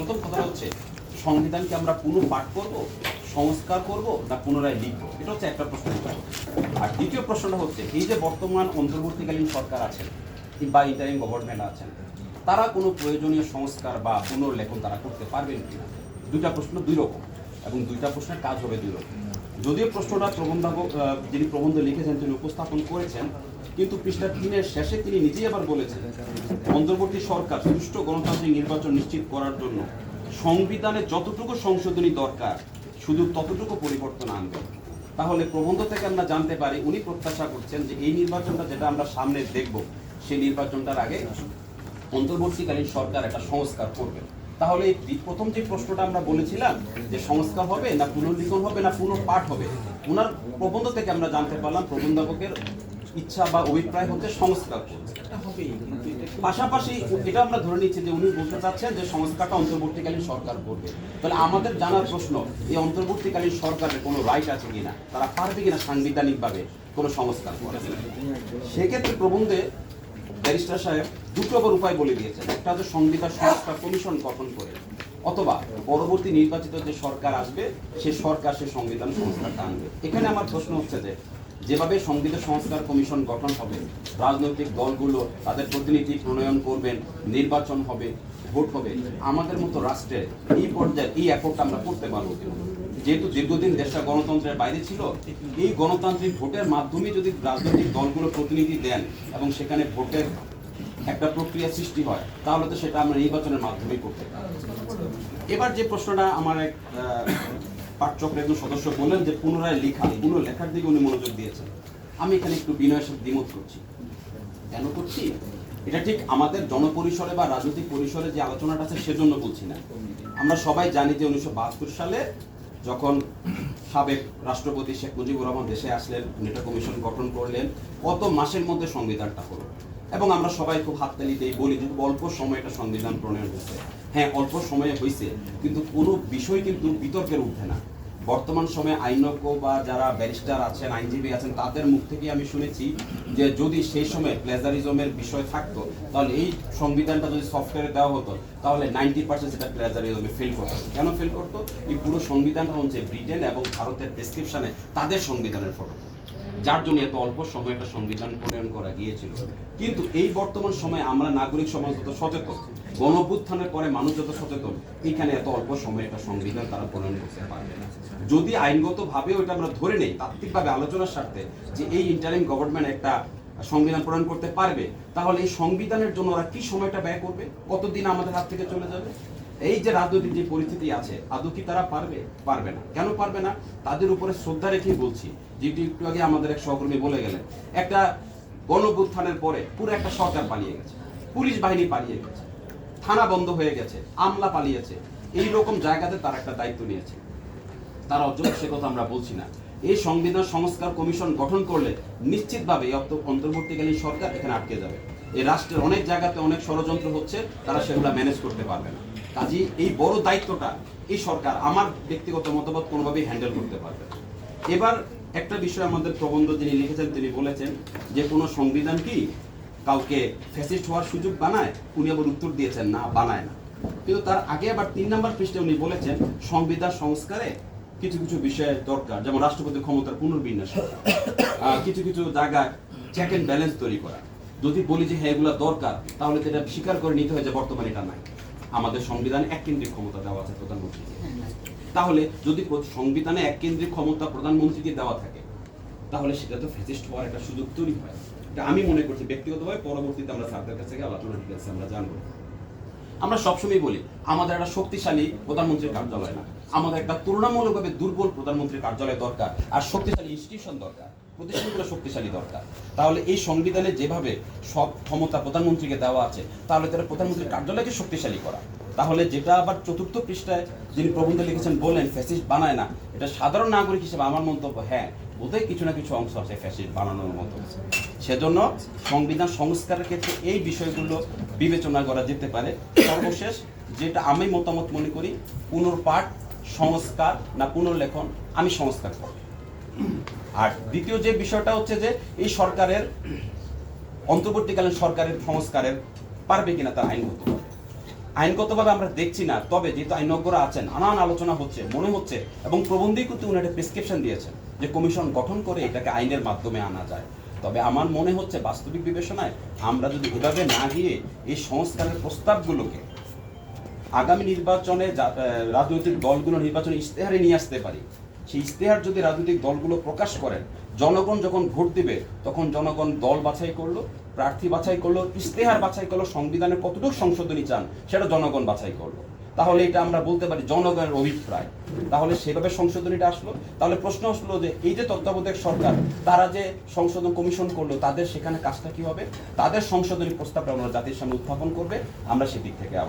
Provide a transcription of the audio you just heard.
প্রথম কথা হচ্ছে, সংবিধানকে আমরা পুনঃ পাঠ করব, সংস্কার করব না পুনরায় লিখব? এটা হচ্ছে একটা প্রশ্ন আর দ্বিতীয় প্রশ্নটা হচ্ছে, এই যে বর্তমান অন্তর্বর্তীকালীন সরকার আছেন কিংবা ইন্টারিম গভর্নমেন্ট আছেন, তারা কোনো প্রয়োজনীয় সংস্কার বা পুনর্লেখন তারা করতে পারবেন কিনা? দুইটা প্রশ্ন দুই রকম এবং দুইটা প্রশ্নের কাজ হবে দুই রকম। যদিও প্রশ্নটা প্রবন্ধ যিনি প্রবন্ধ লিখেছেন, তিনি উপস্থাপন করেছেন, কিন্তু পৃষ্ঠা তিনের শেষে তিনি নিজেই আবার বলেছেন, অন্তর্বর্তী সরকার সুষ্ঠু গণতান্ত্রিক নির্বাচন নিশ্চিত করার জন্য সংবিধানে যতটুকু সংশোধনী দরকার, শুধু ততটুকু পরিবর্তন আনবে। তাহলে প্রবন্ধ থেকে আমরা জানতে পারি, উনি প্রত্যাশা করছেন যে এই নির্বাচনটা যেটা আমরা সামনে দেখব, সেই নির্বাচনটার আগে অন্তর্বর্তীকালীন সরকার একটা সংস্কার করবে। তাহলে প্রথম যে প্রশ্নটা আমরা বলেছিলাম যে সংস্কার হবে না পুনর্লিখন হবে না পুনঃপাঠ হবে ওনার প্রবন্ধ থেকে আমরা জানতে পারলাম প্রবন্ধকের ইচ্ছা বা অভিপ্রায় হচ্ছে সংস্কার পাশাপাশি এটা আমরা ধরে নিচ্ছি যে উনি বলতে চাচ্ছেন যে সংস্কারটা অন্তর্বর্তীকালীন সরকার করবে। তাহলে আমাদের জানার প্রশ্ন এই অন্তর্বর্তীকালীন সরকারের কোনো রাইট আছে কিনা? তারা পারবে কিনা সাংবিধানিকভাবে কোনো সংস্কার করা সেক্ষেত্রে প্রবন্ধে ব্যারিস্টার সাহেব দুটো উপায় বলে দিয়েছেন। একটা হচ্ছে সংবিধান সংস্কার কমিশন গঠন করে, অথবা পরবর্তী নির্বাচিত যে সরকার আসবে, সে সরকার সে সংবিধান সংস্কারটা আনবে এখানে আমার প্রশ্ন হচ্ছে যে যেভাবে সংবিধান সংস্কার কমিশন গঠন হবে, রাজনৈতিক দলগুলো তাদের প্রতিনিধি প্রণয়ন করবেন, নির্বাচন হবে, ভোট হবে, আমাদের মতো রাষ্ট্রের এই পর্যায়ে এই এফোর্টটা আমরা করতে পারব যেহেতু দীর্ঘদিন দেশটা গণতন্ত্রের বাইরে ছিল, এই গণতান্ত্রিক ভোটের মাধ্যমে যদি রাজনৈতিক দলগুলো প্রতিনিধি দেন এবং সেখানে ভোটের একটা প্রক্রিয়া সৃষ্টি হয়, তাহলে তো সেটা আমরা নির্বাচনের মাধ্যমেই করতে পারি এবার যে প্রশ্নটা আমার এক একজন সদস্য বললেন যে পুনরায় লেখা পুনর্লেখার দিকে উনি মনোযোগ দিয়েছেন। আমি এখানে একটু বিনয়ের সাথে দ্বিমত করছি। কেন করছি? এটা ঠিক আমাদের জনপরিসরে বা রাজনৈতিক পরিসরে যে আলোচনাটা আছে সেজন্য বলছি না। আমরা সবাই জানি যে উনিশশো বাহাত্তর সালে যখন সাবেক রাষ্ট্রপতি শেখ মুজিবুর রহমান দেশে আসলেন, নেটা কমিশন গঠন করলেন, কত মাসের মধ্যে সংবিধানটা হলো। এবং আমরা সবাই খুব হাততালি দিই, বলি যে অল্প সময়ে একটা সংবিধান প্রণয়ন হয়েছে। হ্যাঁ অল্প সময়ে হয়েছে, কিন্তু কোনো বিষয় কিন্তু বিতর্কের উঠে না। বর্তমান সময়ে আইনজ্ঞ বা যারা ব্যারিস্টার আছেন, আইনজীবী আছেন, তাদের মুখ থেকে আমি শুনেছি যে যদি সেই সময় প্লেজারিজমের বিষয় থাকতো, তাহলে এই সংবিধানটা যদি সফটওয়্যারে দেওয়া হতো, তাহলে নাইনটি পার্সেন্ট সেটা প্লেজারিজমে ফেল করতো। কেন ফেল করতো? এই পুরো সংবিধানটা হচ্ছে ব্রিটেন এবং ভারতের প্রেসক্রিপশনে তাদের সংবিধানের ফটো যার জন্য এত অল্প সময় একটা সংবিধান প্রণয়ন করা গিয়েছিল। কিন্তু এই বর্তমান সময়ে আমরা নাগরিক সমাজ যত সচেতন। গণভ্যুত্থানের পরে মানুষ যত সচেতন, এখানে এত অল্প সময়ে একটা সংবিধান তারা প্রণয়ন করতে পারবে না। যদি আইনগতভাবে ওটা আমরা ধরে নেই, তাত্ত্বিকভাবে আলোচনার স্বার্থে যে এই ইন্টারিম গভর্নমেন্ট একটা সংবিধান প্রণয়ন করতে পারবে, তাহলে এই সংবিধানের জন্য ওরা কি সময়টা ব্যয় করবে? কতদিন আমাদের হাত থেকে চলে যাবে? এই যে রাজনৈতিক যে পরিস্থিতি আছে, আদৌ কি তারা পারবে? পারবে না। কেন পারবে না? তাদের উপরে শ্রদ্ধা রেখেই বলছি। যেটি একটু আগে আমাদের এক সহকর্মী বলে গেলেন, একটা গণভ্যুত্থানের পরে পুরো একটা সরকার পালিয়ে গেছে। পুলিশ বাহিনী পালিয়ে গেছে। থানা বন্ধ হয়ে গেছে, আমলা পালিয়েছে। এই রকম জায়গাতে তারা একটা দায়িত্ব নিয়েছে। তার অর্জন সে কথা আমরা বলছি না। এই সংবিধান সংস্কার কমিশন গঠন করলে নিশ্চিতভাবে এই অন্তর্বর্তীকালীন সরকার এখানে আটকে যাবে। এই রাষ্ট্রের অনেক জায়গাতে অনেক ষড়যন্ত্র হচ্ছে, তারা সেগুলো ম্যানেজ করতে পারবে না। কাজেই এই বড় দায়িত্বটা এই সরকার, আমার ব্যক্তিগত মতামত কোনোভাবেই হ্যান্ডেল করতে পারবে এবার একটা বিষয় আমাদের প্রবন্ধ যিনি লিখেছেন, তিনি বলেছেন যে কোনো সংবিধান কি কাউকে ফ্যাসিস্ট হওয়ার সুযোগ বানায়, উনি আবার উত্তর দিয়েছেন, না, বানায় না। কিন্তু তার আগে আবার তিন নম্বর পৃষ্ঠে উনি বলেছেন সংবিধান সংস্কারে কিছু কিছু বিষয়ের দরকার, যেমন রাষ্ট্রপতি ক্ষমতার পুনর্বিন্যাস কিছু কিছু জায়গায় চেক অ্যান্ড ব্যালেন্স তৈরি করা। যদি বলি যে হ্যাঁ এগুলো দরকার, তাহলে তো এটা স্বীকার করে নিতে হয় যে, বর্তমানে এটা নাই। আমাদের সংবিধানে এক কেন্দ্রিক ক্ষমতা দেওয়া আছে প্রধানমন্ত্রীকে। তাহলে যদি সংবিধানে এক কেন্দ্রিক ক্ষমতা প্রধানমন্ত্রীকে দেওয়া থাকে তাহলে সেটা তো ফেসিস্ট হওয়ার একটা সুযোগ তৈরি হয়। এটা আমি মনে করছি ব্যক্তিগতভাবে, পরবর্তীতে আমরা স্যারদের কাছ থেকে আলোচনা ডিটেলস আমরা জানব। আমরা সবসময় বলি, আমাদের একটা শক্তিশালী প্রধানমন্ত্রীর কার্যালয় না। আমাদের একটা তুলনামূলকভাবে দুর্বল প্রধানমন্ত্রীর কার্যালয় দরকার, আর শক্তিশালী ইনস্টিটিউশন দরকার, প্রতিষ্ঠানগুলো শক্তিশালী দরকার। তাহলে এই সংবিধানে যেভাবে সব ক্ষমতা প্রধানমন্ত্রীকে দেওয়া আছে, তাহলে তারা প্রধানমন্ত্রীর কার্যালয়কে শক্তিশালী করা। তাহলে যেটা আবার চতুর্থ পৃষ্ঠায় যিনি প্রবন্ধ লিখেছেন বলেন, ফ্যাসিস্ট বানায় না, এটা সাধারণ নাগরিক হিসেবে আমার মন্তব্য হ্যাঁ। বোধহয় কিছু না কিছু অংশ আছে ফ্যাসিস্ট বানানোর মতো। সেজন্য সংবিধান সংস্কারের ক্ষেত্রে এই বিষয়গুলো বিবেচনা করা যেতে পারে। সর্বশেষ যেটা আমি মতামত মনে করি, পুনর্পাঠ, সংস্কার না পুনর্লেখন, আমি সংস্কার করব। আর দ্বিতীয় যে বিষয়টা হচ্ছে যে, এই সরকারের, অন্তর্বর্তীকালীন সরকারের সংস্কারের পারবে কিনা তার আইনগত। আইনগতভাবে আমরা দেখছি না, তবে যেহেতু আইনজ্ঞরা আছেন, নানান আলোচনা হচ্ছে, মনে হচ্ছে, এবং প্রবন্ধেই কিন্তু উনি একটা প্রেসক্রিপশন দিয়েছেন। যে কমিশন গঠন করে এটাকে আইনের মাধ্যমে আনা যায়। তবে আমার মনে হচ্ছে বাস্তবিক বিবেচনায় আমরা যদি এভাবে না গিয়ে এই সংস্কারের প্রস্তাবগুলোকে আগামী নির্বাচনে রাজনৈতিক দলগুলো নির্বাচনে ইশতেহারে নিয়ে আসতে পারি, সেই ইশতেহার যদি রাজনৈতিক দলগুলো প্রকাশ করেন, জনগণ যখন ভোট দিবে, তখন জনগণ দল বাছাই করল, প্রার্থী বাছাই করল, ইশতেহার বাছাই করল, সংবিধানের কতটুকু সংশোধনী চান, সেটা জনগণ বাছাই করল। তাহলে এটা আমরা বলতে পারি জনগণের অভিপ্রায়। তাহলে সেভাবে সংশোধনীটা আসলো। তাহলে প্রশ্ন আসলো যে এই যে তত্ত্বাবধায়ক সরকার, তারা যে সংশোধন কমিশন করল, তাদের সেখানে কাজটা কি হবে? তাদের সংশোধনী প্রস্তাবটা আমরা জাতির সামনে উত্থাপন করবে। আমরা সেদিক থেকে আবার